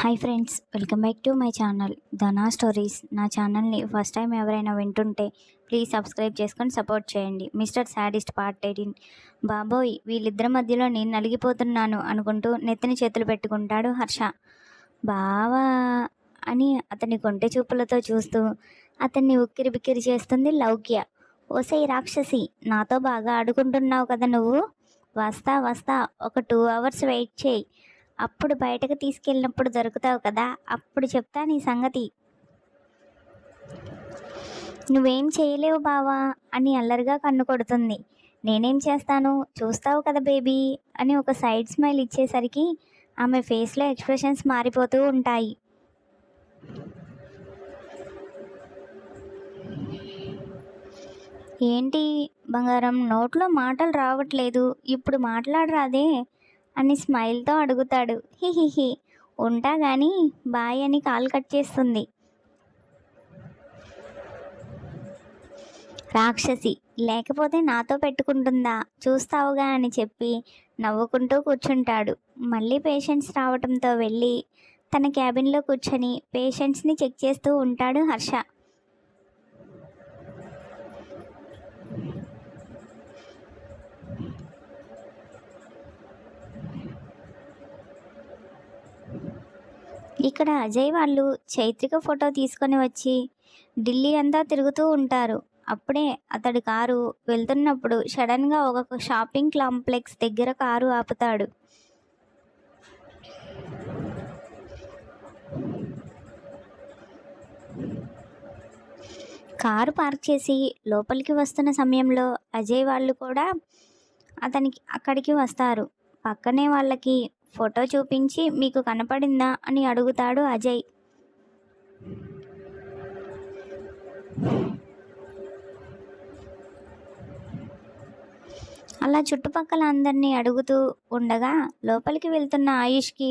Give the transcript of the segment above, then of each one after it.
Hi friends welcome back to my channel Dhana stories నా ఛానల్ని first time ఎవరైనా వింటుంటే ప్లీజ్ సబ్స్క్రైబ్ చేసుకొని సపోర్ట్ చేయండి. మిస్టర్ సాడిస్ట్ పార్ట్ ఎయిటీన్ బాబోయ్ వీళ్ళిద్దరి మధ్యలో నేను నలిగిపోతున్నాను అనుకుంటూ నెత్తిని చేతులు పెట్టుకుంటాడు హర్ష. బావా అని అతని కొంటె చూపులతో చూస్తూ అతన్ని ఉక్కిరి బిక్కిరి చేస్తుంది లౌక్య. ఓసై రాక్షసి నాతో బాగా ఆడుకుంటున్నావు కదా నువ్వు? వస్తా వస్తా ఒక టూ అవర్స్ వెయిట్ చేయి. అప్పుడు బయటకు తీసుకెళ్ళినప్పుడు దొరుకుతావు కదా అప్పుడు చెప్తా నీ సంగతి. నువ్వేం చేయలేవు బావా అని అల్లరిగా కన్ను కొడుతుంది. నేనేం చేస్తాను? చూస్తావు కదా బేబీ అని ఒక సైడ్ స్మైల్ ఇచ్చేసరికి ఆమె ఫేస్లో ఎక్స్ప్రెషన్స్ మారిపోతూ ఉంటాయి. ఏంటి బంగారం నోట్లో మాటలు రావట్లేదు. ఇప్పుడు మాట్లాడరాదే. అని స్మైల్తో అడుగుతాడు. హిహిహి. ఉంటా గాని బాయ్ అని కాల్ కట్ చేస్తుంది. రాక్షసి లేకపోతే నాతో పెట్టుకుంటుందా? చూస్తావుగా అని చెప్పి నవ్వుకుంటూ కూర్చుంటాడు. మళ్ళీ పేషెంట్స్ రావటంతో వెళ్ళి తన క్యాబిన్లో కూర్చొని పేషెంట్స్ని చెక్ చేస్తూ ఉంటాడు హర్ష. ఇక్కడ అజయ్ వాళ్ళు చైత్రిక ఫోటో తీసుకొని వచ్చి ఢిల్లీ అంతా తిరుగుతూ ఉంటారు. అప్పుడే అతడి కారు వెళ్తున్నప్పుడు సడన్గా ఒక షాపింగ్ కాంప్లెక్స్ దగ్గర కారు ఆపుతాడు. కారు పార్క్ చేసి లోపలికి వస్తున్న సమయంలో అజయ్ వాళ్ళు కూడా అతనికి అక్కడికి వస్తారు. పక్కనే వాళ్ళకి ఫోటో చూపించి మీకు కనపడిందా అని అడుగుతాడు అజయ్. అలా చుట్టుపక్కల అందరినీ అడుగుతూ ఉండగా లోపలికి వెళ్తున్న ఆయుష్కి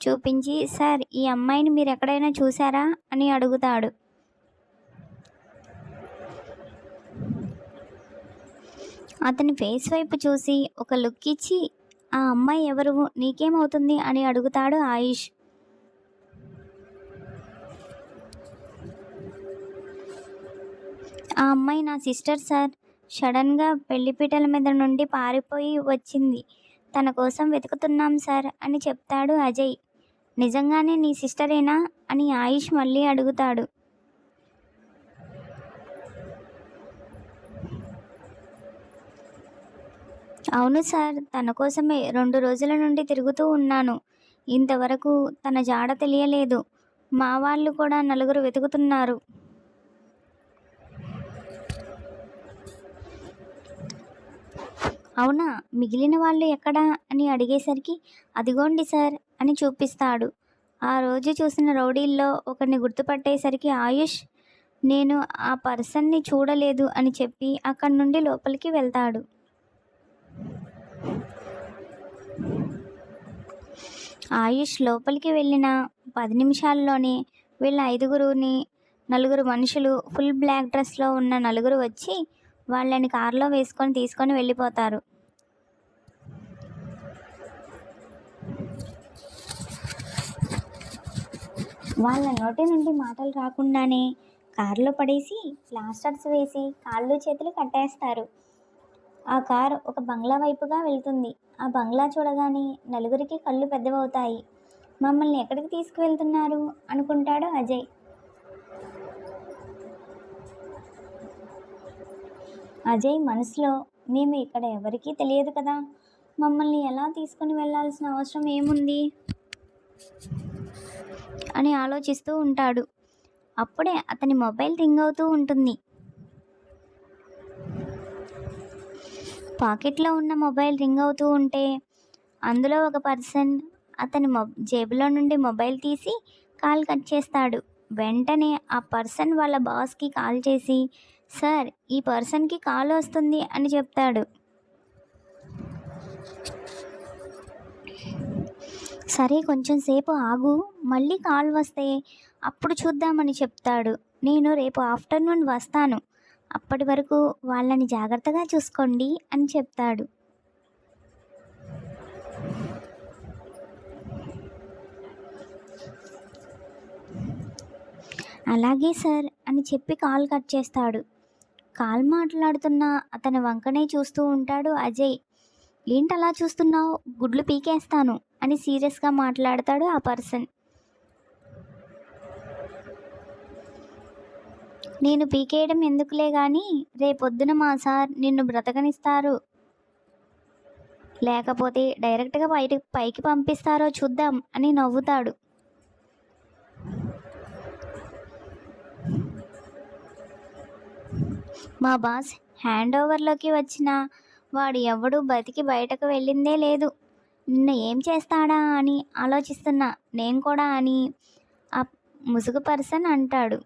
చూపించి సార్ ఈ అమ్మాయిని మీరు ఎక్కడైనా చూసారా? అని అడుగుతాడు. అతని ఫేస్ వైపు చూసి ఒక లుక్ ఇచ్చి ఆ అమ్మాయి ఎవరు? నీకేమవుతుంది? అని అడుగుతాడు ఆయుష్. ఆ అమ్మాయి నా సిస్టర్ సార్. సడన్గా పెళ్ళిపీటల మీద నుండి పారిపోయి వచ్చింది. తన కోసం వెతుకుతున్నాం సార్ అని చెప్తాడు అజయ్. నిజంగానే నీ సిస్టరేనా? అని ఆయుష్ మళ్ళీ అడుగుతాడు. అవును సార్ తన కోసమే రెండు రోజుల నుండి తిరుగుతూ ఉన్నాను. ఇంతవరకు తన జాడ తెలియలేదు. మా వాళ్ళు కూడా నలుగురు వెతుకుతున్నారు. అవునా? మిగిలిన వాళ్ళు ఎక్కడా అని అడిగేసరికి అదిగోండి సార్ అని చూపిస్తాడు. ఆ రోజు చూసిన రౌడీల్లో ఒకరిని గుర్తుపట్టేసరికి ఆయుష్ నేను ఆ పర్సన్ని చూడలేదు అని చెప్పి అక్కడి నుండి లోపలికి వెళ్తాడు. ఆయుష్ లోపలికి వెళ్ళిన పది నిమిషాల్లోనే వీళ్ళ ఐదుగురుని నలుగురు మనుషులు ఫుల్ బ్లాక్ డ్రెస్లో ఉన్న నలుగురు వచ్చి వాళ్ళని కారులో వేసుకొని తీసుకొని వెళ్ళిపోతారు. వాళ్ళ నోటి నుండి మాటలు రాకుండానే కారులో పడేసి ప్లాస్టర్స్ వేసి కాళ్ళు చేతులు కట్టేస్తారు. ఆ కార్ ఒక బంగ్లా వైపుగా వెళ్తుంది. ఆ బంగ్లా చూడగానే నలుగురికి కళ్ళు పెద్దవవుతాయి. మమ్మల్ని ఎక్కడికి తీసుకువెళ్తున్నారు? అనుకుంటాడు అజయ్. అజయ్ మనసులో మేము ఇక్కడ ఎవరికీ తెలియదు కదా? మమ్మల్ని ఎలా తీసుకుని వెళ్ళాల్సిన అవసరం ఏముంది? అని ఆలోచిస్తూ ఉంటాడు. అప్పుడే అతని మొబైల్ రింగ్ అవుతూ ఉంటుంది. పాకెట్లో ఉన్న మొబైల్ రింగ్ అవుతూ ఉంటే అందులో ఒక పర్సన్ అతని మొ జేబులో నుండి మొబైల్ తీసి కాల్ కట్ చేస్తాడు. వెంటనే ఆ పర్సన్ వాళ్ళ బాస్కి కాల్ చేసి సార్ ఈ పర్సన్కి కాల్ వస్తుంది అని చెప్తాడు. సరే కొంచెం సేపు ఆగు మళ్ళీ కాల్ వస్తే అప్పుడు చూద్దామని చెప్తాడు. నేను రేపు ఆఫ్టర్నూన్ వస్తాను. అప్పటి వరకు వాళ్ళని జాగ్రత్తగా చూసుకోండి అని చెప్తాడు. అలాగే సార్ అని చెప్పి కాల్ కట్ చేస్తాడు. కాల్ మాట్లాడుతున్న అతని వంకనే చూస్తూ ఉంటాడు అజయ్. ఏంటలా చూస్తున్నావు? గుడ్లు పీకేస్తాను అని సీరియస్గా మాట్లాడతాడు ఆ పర్సన్. నేను పీకేయడం ఎందుకులే కానీ రేపొద్దున మా సార్ నిన్ను బ్రతకనిస్తారు. లేకపోతే డైరెక్ట్గా బయట పైకి పంపిస్తారో చూద్దాం అని నవ్వుతాడు. మా బాస్ హ్యాండ్ ఓవర్లోకి వచ్చిన వాడు ఎవడు బతికి బయటకు వెళ్ళిందే లేదు. నిన్న ఏం చేస్తాడా అని ఆలోచిస్తున్నా నేను కూడా అని ఆ ముసుగు పర్సన్ అంటాడు.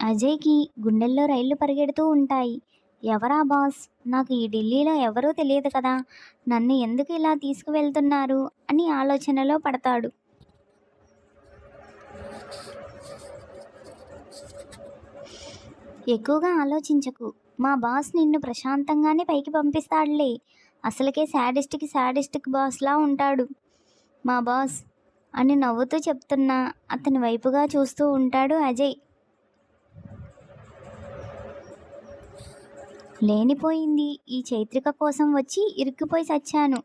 అజయ్కి గుండెల్లో రైళ్ళు పరిగెడుతూ ఉంటాయి. ఎవరా బాస్? నాకు ఈ ఢిల్లీలో ఎవరూ తెలియదు కదా. నన్ను ఎందుకు ఇలా తీసుకువెళ్తున్నారు? అని ఆలోచనలో పడతాడు. ఎక్కువగా ఆలోచించకు. మా బాస్ నిన్ను ప్రశాంతంగానే పైకి పంపిస్తాడులే. అసలుకే శాడిస్ట్కి శాడిస్టిక్ బాస్లా ఉంటాడు. మా బాస్ అని నవ్వుతూ చెప్తున్నా అతని వైపుగా చూస్తూ ఉంటాడు అజయ్. లేనిపోయింది. ఈ చైత్రిక కోసం వచ్చి ఇరుక్కుపోయి చచ్చాను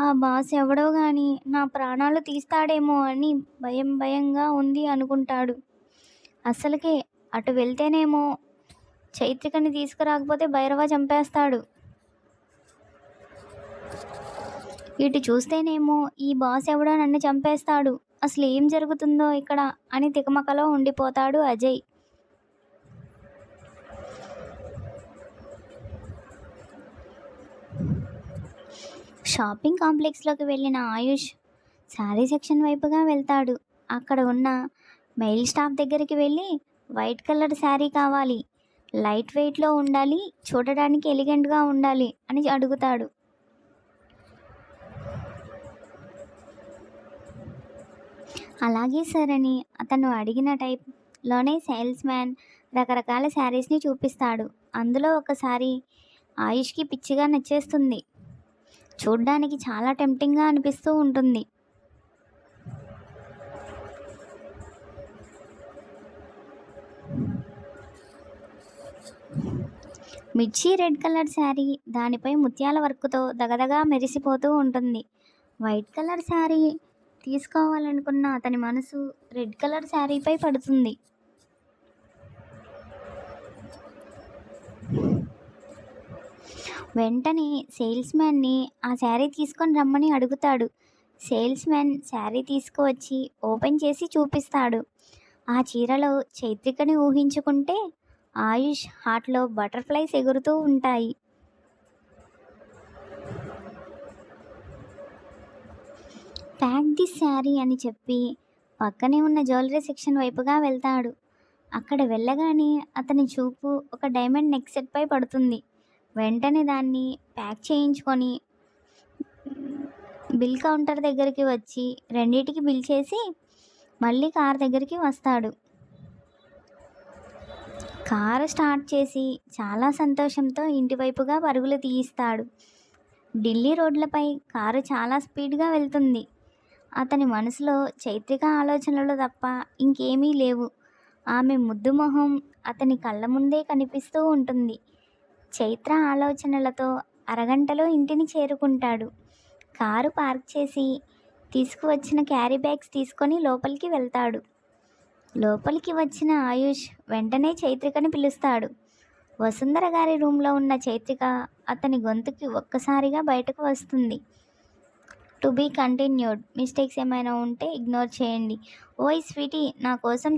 ఆ బాస్ ఎవడో గాని నా ప్రాణాలు తీస్తాడేమో అని భయం భయంగా ఉంది అనుకుంటాడు. అసలుకే అటు వెళ్తేనేమో చైత్రికని తీసుకురాకపోతే భైరవ చంపేస్తాడు. ఇటు చూస్తేనేమో ఈ బాస్ ఎవడో నన్ను చంపేస్తాడు. అసలు ఏం జరుగుతుందో ఇక్కడ అని తికమకలో ఉండిపోతాడు అజయ్. షాపింగ్ కాంప్లెక్స్లోకి వెళ్ళిన ఆయుష్ శారీ సెక్షన్ వైపుగా వెళ్తాడు. అక్కడ ఉన్న మెయిల్ స్టాఫ్ దగ్గరికి వెళ్ళి వైట్ కలర్ శారీ కావాలి. లైట్ వెయిట్లో ఉండాలి. చూడడానికి ఎలిగెంట్గా ఉండాలి అని అడుగుతాడు. అలాగే సార్ అని అతను అడిగిన టైప్లోనే సేల్స్ మ్యాన్ రకరకాల శారీస్ని చూపిస్తాడు. అందులో ఒకసారి ఆయుష్కి పిచ్చిగా నచ్చేస్తుంది. చూడ్డానికి చాలా టెంప్టింగ్గా అనిపిస్తూ ఉంటుంది. మిర్చి రెడ్ కలర్ శారీ దానిపై ముత్యాల వర్క్తో దగదగా మెరిసిపోతూ ఉంటుంది. వైట్ కలర్ శారీ తీసుకోవాలనుకున్న అతని మనసు రెడ్ కలర్ శారీపై పడుతుంది. వెంటనే సేల్స్ మ్యాన్ని ఆ శారీ తీసుకొని రమ్మని అడుగుతాడు. సేల్స్ మ్యాన్ శారీ తీసుకువచ్చి ఓపెన్ చేసి చూపిస్తాడు. ఆ చీరలో చైత్రికని ఊహించుకుంటే ఆయుష్ హార్ట్లో బటర్ఫ్లైస్ ఎగురుతూ ఉంటాయి. ప్యాక్ దిస్ శారీ అని చెప్పి పక్కనే ఉన్న జ్యువెలరీ సెక్షన్ వైపుగా వెళ్తాడు. అక్కడ వెళ్ళగానే అతని చూపు ఒక డైమండ్ నెక్ సెట్పై పడుతుంది. వెంటనే దాన్ని ప్యాక్ చేయించుకొని బిల్ కౌంటర్ దగ్గరికి వచ్చి రెండింటికి బిల్ చేసి మళ్ళీ కార్ దగ్గరికి వస్తాడు. కారు స్టార్ట్ చేసి చాలా సంతోషంతో ఇంటి వైపుగా పరుగులు తీయిస్తాడు. ఢిల్లీ రోడ్లపై కారు చాలా స్పీడ్గా వెళ్తుంది. అతని మనసులో చైత్రిక ఆలోచనలు తప్ప ఇంకేమీ లేవు. ఆమె ముద్దు మొహం అతని కళ్ళ ముందే కనిపిస్తూ ఉంటుంది. చైత్ర ఆలోచనలతో అరగంటలో ఇంటిని చేరుకుంటాడు. కారు పార్క్ చేసి తీసుకువచ్చిన క్యారీ బ్యాగ్స్ తీసుకొని లోపలికి వెళ్తాడు. లోపలికి వచ్చిన ఆయుష్ వెంటనే చైత్రికని పిలుస్తాడు. వసుంధర గారి రూమ్లో ఉన్న చైత్రిక అతని గొంతుకి ఒక్కసారిగా బయటకు వస్తుంది. To be continued. మిస్టేక్స్ ఏమైనా ఉంటే ఇగ్నోర్ చేయండి. ఓయ్ స్వీటీ నా కోసం